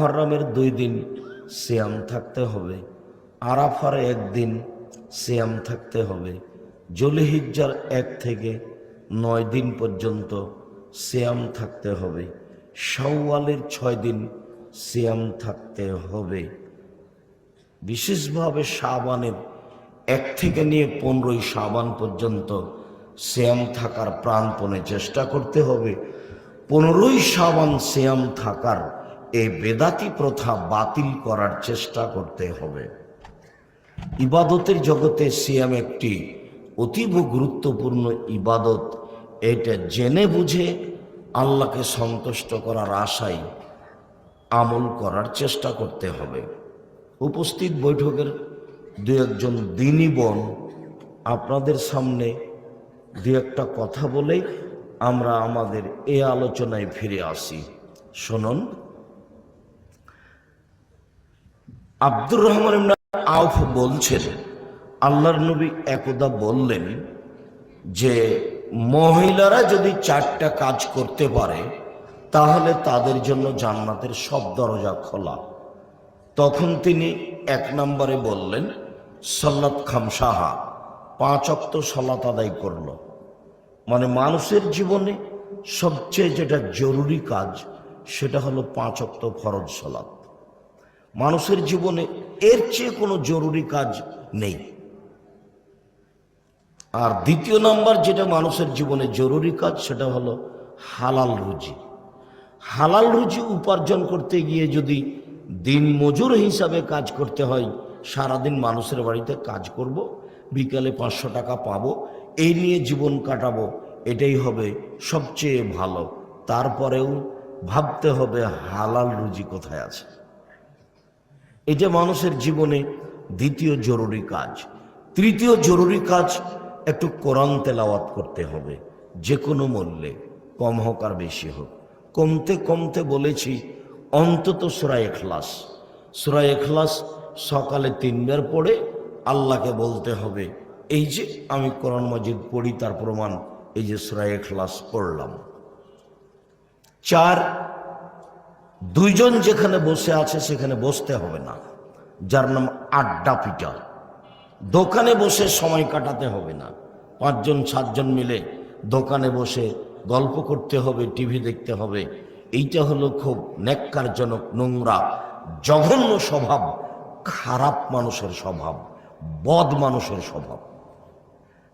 মহরমের দুই দিন সিয়াম থাকতে হবে। আরাফার একদিন সিয়াম থাকতে হবে। জলিহিজ্জার এক থেকে নয় দিন পর্যন্ত সিয়াম থাকতে হবে। শাওয়ালের ছয় দিন সিয়াম থাকতে হবে। বিশেষভাবে শাবানের এক থেকে নিয়ে পনেরোই শাবান পর্যন্ত শ্যাম থাকার প্রাণপণে চেষ্টা করতে হবে। পনেরোই শাবান শ্যাম থাকার এই বেদাতি প্রথা বাতিল করার চেষ্টা করতে হবে। ইবাদতের জগতে সিয়াম একটি অতীব গুরুত্বপূর্ণ ইবাদত। এটা জেনে বুঝে আল্লাহকে সন্তুষ্ট করার আশায় আমল করার চেষ্টা করতে হবে। উপস্থিত বৈঠকের দু একজন দিনী বোন আপনাদের সামনে দু একটা কথা বলে আমরা আমাদের এ আলোচনায় ফিরে আসি। শুনুন। আব্দুর রহমান ইবনে আউফ বলছেন, আল্লাহর নবী একদা বললেন যে, মহিলারা যদি চারটা কাজ করতে পারে, তাহলে তাদের জন্য জান্নাতের সব দরজা খোলা। তখন তিনি এক নম্বরে বললেন সল্লাত খামসাহা, পাঁচ অক্ত সলাত আদায় করল। মানে মানুষের জীবনে সবচেয়ে যেটা জরুরি কাজ, সেটা হলো পাঁচ অক্ত ফরজ সলাত। মানুষের জীবনে এর চেয়ে কোনো জরুরি কাজ নেই। আর দ্বিতীয় নাম্বার যেটা মানুষের জীবনে জরুরি কাজ, সেটা হলো হালাল রুজি। হালাল রুজি উপার্জন করতে গিয়ে যদি দিন মজুর হিসাবে কাজ করতে হয়, সারাদিন মানুষের বাড়িতে কাজ করব, বিকালে পাঁচশো টাকা পাবো, এই নিয়ে জীবন কাটাবো, এটাই হবে সবচেয়ে ভালো। তারপরেও ভাবতে হবে হালাল রুজি কোথায় আছে। এটা মানুষের জীবনে দ্বিতীয় জরুরি কাজ। তৃতীয় জরুরি কাজ, একটু কোরআন তেলাওয়াত করতে হবে যে কোনো মূল্যে, কম হোক আর বেশি হোক। কমতে কমতে বলেছি, অন্তত সুরায় এখলাস সুরায় এখলাস সকালে তিনবার পড়ে আল্লাহকে বলতে হবে, এই যে আমি কোরআন মজিদ পড়ি, তার প্রমাণ এই যে সুরায় এখলাস পড়লাম। চার দুইজন যেখানে বসে আছে, সেখানে বসতে হবে না। যার নাম আড্ডা পিটা দোকানে বসে সময় কাটাতে হবে না। পাঁচজন, সাতজন মিলে দোকানে বসে গল্প করতে হবে, টিভি দেখতে হবে। এইটা হলো খুব ন্যাক্কারজনক, নোংরা, জঘন্য স্বভাব, খারাপ মানুষের স্বভাব, বদ মানুষের স্বভাব।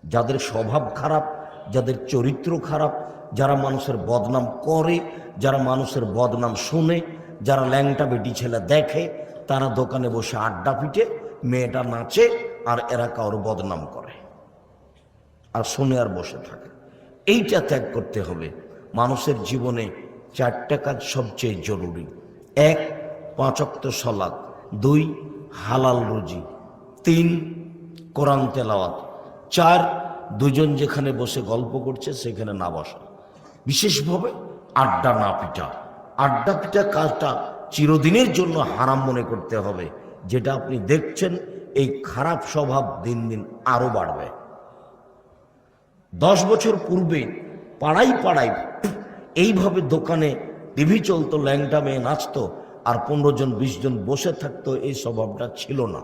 যাদের স্বভাব খারাপ, যাদের চরিত্র খারাপ যারা মানুষের বদনাম করে, যারা মানুষের বদনাম শুনে, যারা ল্যাংটা বেটি ছেলে দেখে, তারা দোকানে বসে আড্ডা পিটে, মেয়েটা নাচে আর এরা কারোর বদনাম করে। আর শুনে আর বসে থাকে। এইটা ত্যাগ করতে হবে মানুষের জীবনে চারটা কাজ সবচেয়ে জরুরি। এক, পাঁচক্ত সলাদ দুই, হালাল রুজি। তিন, কোরআন তেলাওয়াত। চার, দুজন যেখানে বসে গল্প করছে, সেখানে না বসা। বিশেষভাবে আড্ডা না পিটা। আড্ডা পিটা কাজটা চিরদিনের জন্য হারাম মনে করতে হবে। যেটা আপনি দেখছেন, এই খারাপ স্বভাব দিন দিন আরও বাড়বে। দশ বছর পূর্বে পাড়াই পাড়াই এইভাবে দোকানে টিভি চলতো, ল্যাংটা মেয়ে নাচতো, আর পনেরো জন, বিশ জন বসে থাকতো, এই স্বভাবটা ছিল না।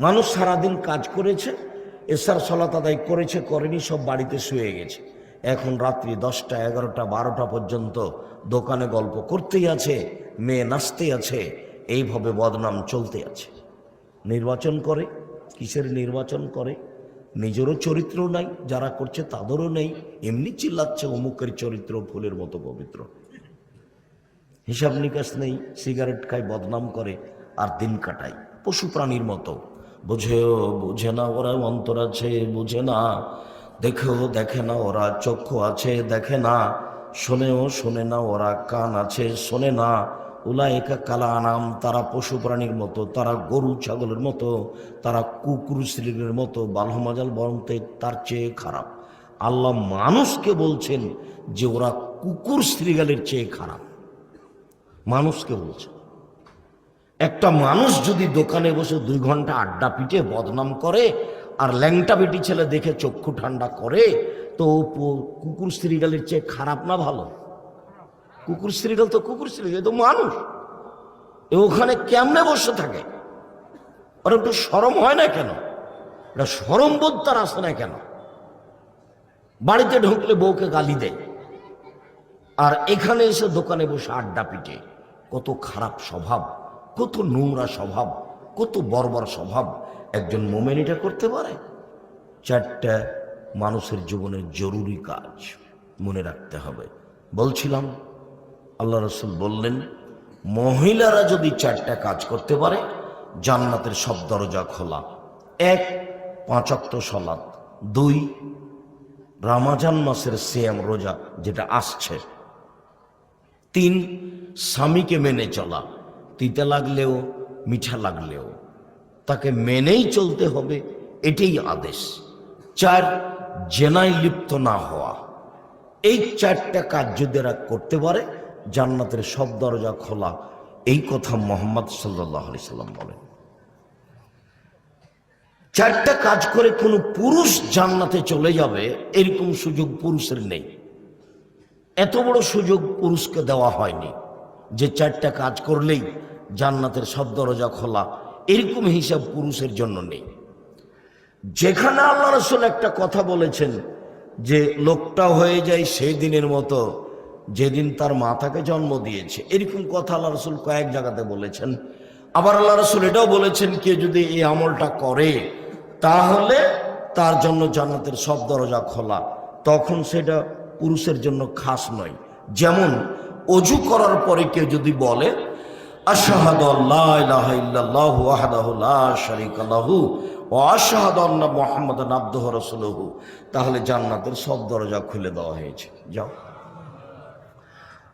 মানুষ সারাদিন কাজ করেছে, এসার সলাত আদায় করেছে, করেনি, সব বাড়িতে শুয়ে গেছে। এখন রাত্রি দশটা, এগারোটা, বারোটা পর্যন্ত দোকানে গল্প করতেই আছে, মেয়ে নাচতে আছে, এইভাবে বদনাম চলতে আছে। নির্বাচন করে, কিসের নির্বাচন করে? নিজেরও চরিত্র নাই, যারা করছে তাদেরও নেই, এমনি চিল্লাচ্ছে অমুকের চরিত্র, ফুলের মতো পবিত্র। হিসাব নিকাশ নেই, সিগারেট খায়, বদনাম করে, আর দিন কাটায়। পশু প্রাণীর মতো। বুঝেও বুঝে না, ওরা অন্তর আছে, বুঝে না। দেখেও দেখে না ওরা চক্ষু আছে, দেখে না। শোনেও শোনে না, ওরা কান আছে, শোনে না। উলা একা কালা আনাম তারা পশু প্রাণীর মতো, তারা গরু ছাগলের মতো, তারা কুকুর শ্রীলের মতো, বালহমাজাল বরংতে তার চেয়ে খারাপ। আল্লাহ মানুষকে বলছেন যে ওরা কুকুর শ্রীগালের চেয়ে খারাপ। মানুষকে বলছে একটা মানুষ যদি দোকানে বসে দুই ঘণ্টা আড্ডা পিটে বদনাম করে আর ল্যাংটা বেটি ছেলে দেখে চক্ষু ঠান্ডা করে, তো কুকুর স্ত্রীগালের চেয়ে খারাপ না ভালো? কুকুর সিরিয়াল তো কুকুর এ তো মানুষ। এ ওখানে কেমনে বসে থাকে? ওর একটু সরম হয় না কেন? এটা সরম বোধ তার আসে না কেন? বাড়িতে ঢুকলে বউকে গালি দেয়। আর এখানে এসে দোকানে বসে আড্ডা পিটে। কত খারাপ স্বভাব, কত নোংরা স্বভাব, কত বর্বর স্বভাব। একজন মোমেন এটা করতে পারে? চারটা মানুষের জীবনের জরুরি কাজ মনে রাখতে হবে। বলছিলাম, আল্লাহ রসুল বললেন, মহিলারা যদি চারটা কাজ করতে পারে, জান্নাতের সব দরজা খোলা। এক পাঁচাত্ত সলাৎ দুই, রামাজান মাসের সেম রোজা যেটা আসছে। তিন, স্বামীকে মেনে চলা। তিতে লাগলেও, মিঠা লাগলেও। তাকে মেনেই চলতে হবে, এটাই আদেশ। চার, জেনায় লিপ্ত না হওয়া। এই চারটা কাজ যদি এরা করতে পারে, জান্নাতের সব দরজা খোলা। এই কথা মোহাম্মদ সাল্লাহ আলি সাল্লাম বলেন। চারটা কাজ করে কোনো পুরুষ জান্নাতে চলে যাবে, এরকম সুযোগ পুরুষের নেই। এত বড় সুযোগ পুরুষকে দেওয়া হয়নি যে চারটা কাজ করলেই জান্নাতের সব দরজা খোলা। এরকম হিসাব পুরুষের জন্য নেই। যেখানে আল্লাহ রসুল একটা কথা বলেছেন যে লোকটা হয়ে যায় সেই দিনের মতো যেদিন তার মাতাকে জন্ম দিয়েছে। এরকম কথা আল্লাহ রসুল কয়েক জায়গাতে বলেছেন। আবার আল্লাহ রসুল এটাও বলেছেন, কে যদি এই আমলটা করে, তাহলে তার জন্য জান্নাতের সব দরজা খোলা। তখন সেটা পুরুষের জন্য খাস নয়। যেমন অজু করার পরে কেউ যদি বলে আশাহাদ আল্লাহ ইলাহা ইল্লাল্লাহু ওয়াহদাহু লা শারীকা লাহু ওয়া আশহাদু আন্না মুহাম্মাদান আবদুহু রাসূলুহু। তাহলে জান্নাতের সব দরজা খুলে দেওয়া হয়েছে। যাও।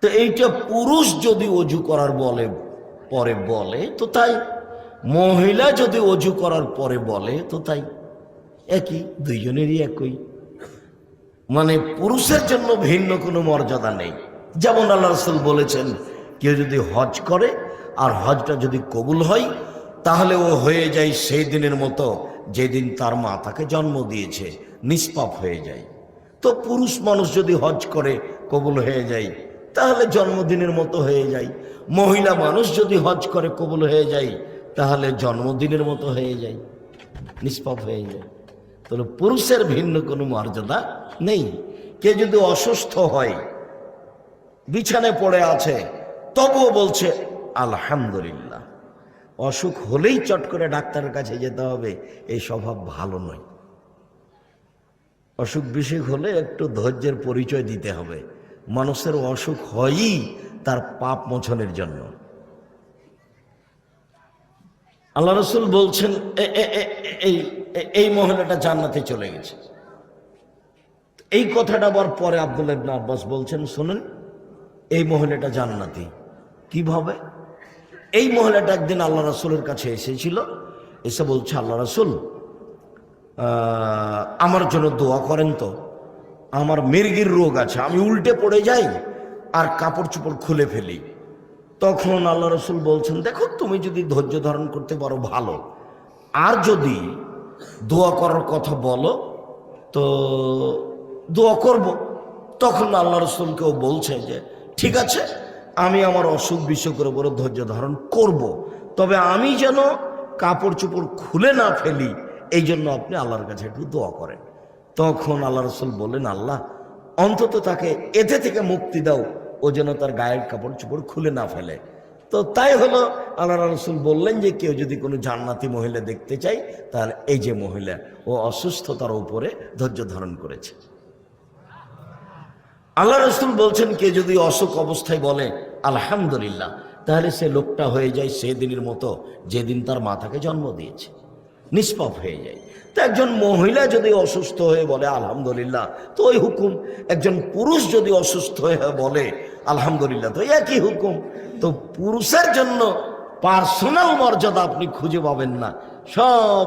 তো এইটা পুরুষ যদি অজু করার বলে, পরে বলে, তো তাই। মহিলা যদি অজু করার পরে বলে, তো তাই। একই, দুইজনেরই একই। মানে পুরুষের জন্য ভিন্ন কোনো মর্যাদা নেই। যেমন আল্লাহ রসুল বলেছেন, কেউ যদি হজ করে আর হজটা যদি কবুল হয়, তাহলে ও হয়ে যায় সেই দিনের মতো যেদিন তার মা তাকে জন্ম দিয়েছে, নিষ্পাপ হয়ে যায়। তো পুরুষ মানুষ যদি হজ করে, কবুল হয়ে যায়, তাহলে জন্মদিনের মতো হয়ে যায়। মহিলা মানুষ যদি হজ করে, কবুল হয়ে যায়, তাহলে জন্মদিনের মতো হয়ে যায়, নিষ্পাপ হয়ে যায়। তাহলে পুরুষের ভিন্ন কোনো মর্যাদা নেই। কে যদি অসুস্থ হয় বিছানে পড়ে আছে, তবুও বলছে আলহামদুলিল্লাহ। অসুখ হলেই চট করে ডাক্তারের কাছে যেতে হবে, এই স্বভাব ভালো নয়। অসুখ বিসুখ হলে একটু ধৈর্যের পরিচয় দিতে হবে। মানুষের অসুখ হয়ই তার পাপ মোচনের জন্য। আল্লাহ রসুল বলছেন এই এই মহিলাটা জান্নাতে চলে গেছে। এই কথাটা আবার পরে আব্দুল আব্বাস বলছেন, শুনুন, এই মহিলাটা জান্নাতি। কীভাবে? এই মহিলাটা একদিন আল্লাহ রসুলের কাছে এসেছিল, এসে বলছে, আল্লাহ রসুল আমার জন্য দোয়া করেন তো, আমার মির্গির রোগ আছে, আমি উল্টে পড়ে যাই আর কাপড় চোপড় খুলে ফেলি। তখন আল্লাহ রসুল বলছেন, দেখো, তুমি যদি ধৈর্য ধারণ করতে পারো ভালো, আর যদি দোয়া করার কথা বলো, তো দোয়া করব। তখন আল্লাহ রসুলকেও বলছে যে, ঠিক আছে আমি আমার অসুখ বিসুখের উপরে ধৈর্য ধারণ করব। তবে আমি যেন কাপড় চোপড় খুলে না ফেলি, এই জন্য আপনি আল্লাহর কাছে একটু দোয়া করেন। তখন আল্লাহ রসুল বললেন, আল্লাহ, অন্তত তাকে এতে থেকে মুক্তি দাও, ও যেন তার গায়ের কাপড় চোপড় খুলে না ফেলে। তো তাই হলো আল্লাহ রসুল বললেন যে, কেউ যদি কোনো জান্নাতি মহিলা দেখতে চাই তাহলে এই যে মহিলা, ও অসুস্থতার উপরে ধৈর্য ধারণ করেছে। আল্লাহ রসুল বলছেন, কে যদি অসুখ অবস্থায় বলে, আলহামদুলিল্লাহ, তাহলে সে লোকটা হয়ে যায় সেদিনের মতো, যেদিন তার মাথাকে জন্ম দিয়েছে। নিষ্পাপ হয়ে যায়। তো একজন মহিলা যদি অসুস্থ হয়ে বলে, আলহামদুলিল্লাহ, তো ওই হুকুম। একজন পুরুষ যদি অসুস্থ হয়ে বলে, আলহামদুলিল্লাহ, তো একই হুকুম। তো পুরুষের জন্য পার্সোনাল মর্যাদা আপনি খুঁজে পাবেন না। সব